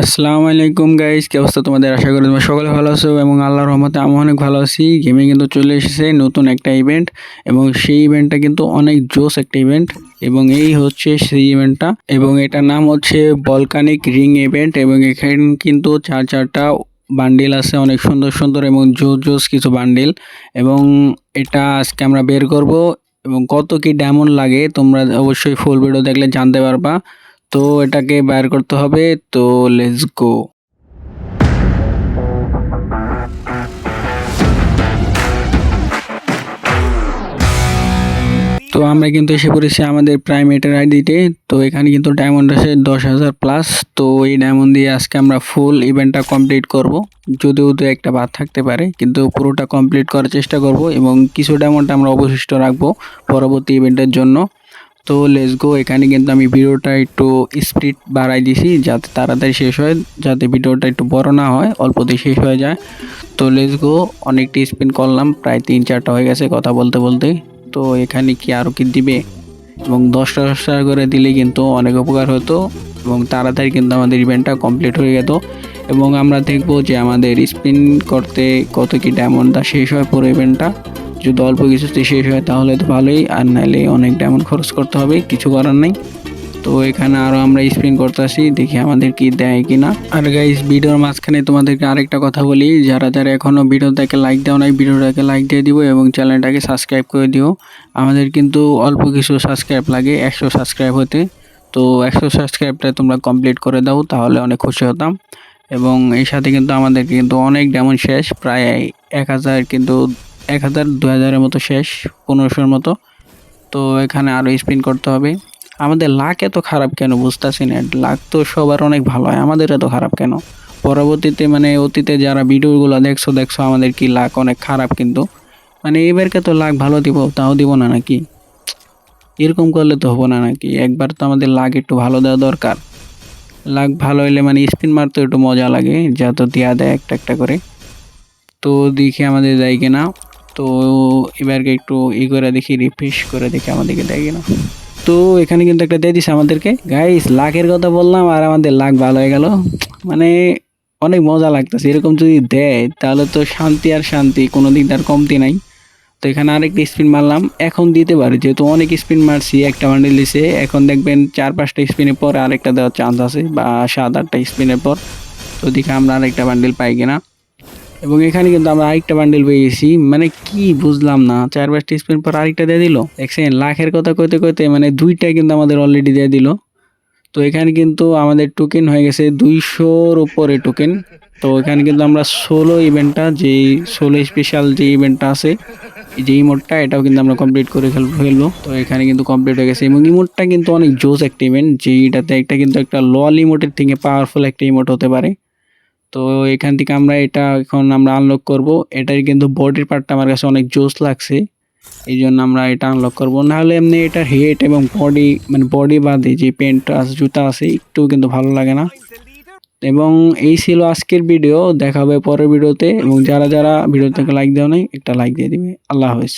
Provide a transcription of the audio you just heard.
আসসালামু আলাইকুম গাইস কি অবস্থা তোমাদের? আশা করি তোমরা সকলে ভালো আছো এবং আল্লাহর রহমতে আমি অনেক ভালো আছি। গেমে কিন্তু চলে এসেছে নতুন একটা ইভেন্ট এবং সেই ইভেন্টটা কিন্তু অনেক জোস একটা ইভেন্ট এবং এই হচ্ছে সেই ইভেন্টটা এবং এটার নাম হচ্ছে বলকানিক রিং ইভেন্ট এবং এখানে কিন্তু চার চারটা বান্ডিল আছে, অনেক সুন্দর সুন্দর এবং জোস জোস কিছু বান্ডিল এবং এটা আজকে আমরা বের করব এবং কত কি ডায়মন্ড লাগে তোমরা অবশ্যই ফুল ভিডিও দেখলে জানতে পারবা। তো এটাকে বের করতে হবে, তো লেটস গো তো আমরা কিন্তু এসে পড়েছি আমাদের প্রাইমেটের আইডিতে, তো এখানে কিন্তু ডায়মন্ড আছে দশ হাজার প্লাস তো এই ডায়মন্ড দিয়ে আজকে আমরা ফুল ইভেন্টটা কমপ্লিট করব। যদিও দু একটা বাদ থাকতে পারে, কিন্তু পুরোটা কমপ্লিট করার চেষ্টা করব এবং কিছু ডায়মন্ড আমরা অবশিষ্ট রাখব পরবর্তী ইভেন্টের জন্য। তো লেটস গো এখানে কিন্তু আমি ভিডিওটা একটু স্পিড বাড়াই দিছি, যাতে তাড়াতাড়ি শেষ হয়, যাতে ভিডিওটা একটু বড় না হয়, অল্পতেই শেষ হয়ে যায়। তো লেটস গো অনেকটি স্পিন করলাম, প্রায় তিন চারটা হয়ে গেছে কথা বলতে বলতে। তো এখানে কি আরও কি দিবে? এবং দশটা দশটা করে দিলে কিন্তু অনেক উপকার হতো, এবং তাড়াতাড়ি কিন্তু আমাদের ইভেন্টটা কমপ্লিট হয়ে যেত এবং আমরা দেখব যে আমাদের স্পিন করতে কত কি ডায়মন্ডটা শেষ হয় পুরো ইভেন্টটা যদি অল্প কিছুতে শেষ হয় তাহলে তো ভালোই, আর নাইলে অনেক ডায়মন্ড খরচ করতে হবে, কিছু করার নেই। তো এখানে আরও আমরা স্পিন করতে আসি, দেখি আমাদের কি দেয় কিনা। আর গাইস ভিডিওর মাঝখানে তোমাদেরকে আরেকটা কথা বলি, যারা যারা এখনও ভিডিওটাকে লাইক দাও নাই, ভিডিওটাকে লাইক দিয়ে দিও এবং চ্যানেলটাকে সাবস্ক্রাইব করে দিও। আমাদের কিন্তু অল্প কিছু সাবস্ক্রাইব লাগে, একশো সাবস্ক্রাইব হতে। তো একশো সাবস্ক্রাইবটা তোমরা কমপ্লিট করে দাও, তাহলে অনেক খুশি হতাম। এবং এই সাথে কিন্তু আমাদের কিন্তু অনেক ডেমন শেষ, প্রায় এক হাজার কিন্তু এক হাজার দু হাজারের মতো শেষ, পনেরোশোর মতো। তো এখানে আরও স্পিন করতে হবে। আমাদের লাক এত খারাপ কেন বুঝতেছি না। লাক তো সবার অনেক ভালো হয়। আমাদের এত খারাপ কেন? পরবর্তীতে মানে অতীতে যারা ভিডিওগুলো দেখছ দেখছ আমাদের কি লাক অনেক খারাপ কিন্তু। মানে এবারকে তো লাক ভালো দিব, তাও দিব না নাকি? এরকম করলে তো হব না নাকি? একবার তো আমাদের লাক একটু ভালো দেওয়া দরকার। লাক ভালো হলে মানে স্পিন মারতে একটু মজা লাগে, যা তো দেওয়া দেয় একটা একটা করে। তো দেখি আমাদের দেয় কিনা। তো এবারকে একটু ই করে দেখি রিফ্রেশ করে দেখি আমাদেরকে দেয় কিনা তো এখানে কিন্তু একটা দিয়ে দিছে আমাদেরকে। গাইস লাখের কথা বললাম আর আমাদের লাখ ভালো হয়ে গেল। মানে অনেক মজা লাগতেছে। এরকম যদি দেয়, তাহলে তো শান্তি আর শান্তি, কোনো দিক আর কমতি নাই। তো এখানে আরেকটা স্পিন মারলাম। এখন দিতে পারি, যেহেতু অনেক স্পিন মারছি, একটা বান্ডিল দিছে। এখন দেখবেন চার পাঁচটা স্পিনের পর আরেকটা দেওয়ার চান্স আছে, বা সাত আটটা স্পিনের পর। তো দেখে আমরা আরেকটা বান্ডিল পাই কিনা। এবং এখানে কিন্তু আমরা আরেকটা বান্ডেল পেয়ে গেছি মানে কি বুঝলাম না, চার পাঁচটি স্পিন পর আরেকটা দিয়ে দিল? দেখছেন, লাখের কথা কইতে কইতে মানে দুইটা কিন্তু আমাদের অলরেডি দিয়ে দিল। তো এখানে কিন্তু আমাদের টোকেন হয়ে গেছে দুইশোর উপরে টোকেন তো এখানে কিন্তু আমরা ষোলো ইভেন্টটা যে ষোলো স্পেশাল যে ইভেন্টটা আছে যে ইমোটটা এটাও কিন্তু আমরা কমপ্লিট করে ফেল- ফেলব। তো এখানে কিন্তু কমপ্লিট হয়ে গেছে। এবং ইমোটটা কিন্তু অনেক জোস একটা ইভেন্ট যেইটাতে একটা কিন্তু একটা লল ইমোটের থেকে পাওয়ারফুল একটা ইমোট হতে পারে। তো এখান থেকে আমরা এটা এখন আমরা আনলক করব। এটার কিন্তু বডির পার্টটা আমার কাছে অনেক জোস লাগছে। এই জন্য আমরা এটা আনলক করব। নাহলে এমনি এটার হেড এবং বডি মানে বডি বাদে যে প্যান্ট আছে, জুতা আছে একটু কিন্তু ভালো লাগে না। এবং এই ছিল আজকের ভিডিও দেখা হবে পরের ভিডিওতে এবং যারা যারা ভিডিও থেকে লাইক দেওয়া নাই, একটা লাইক দিয়ে দিবে। আল্লাহ হাফেজ।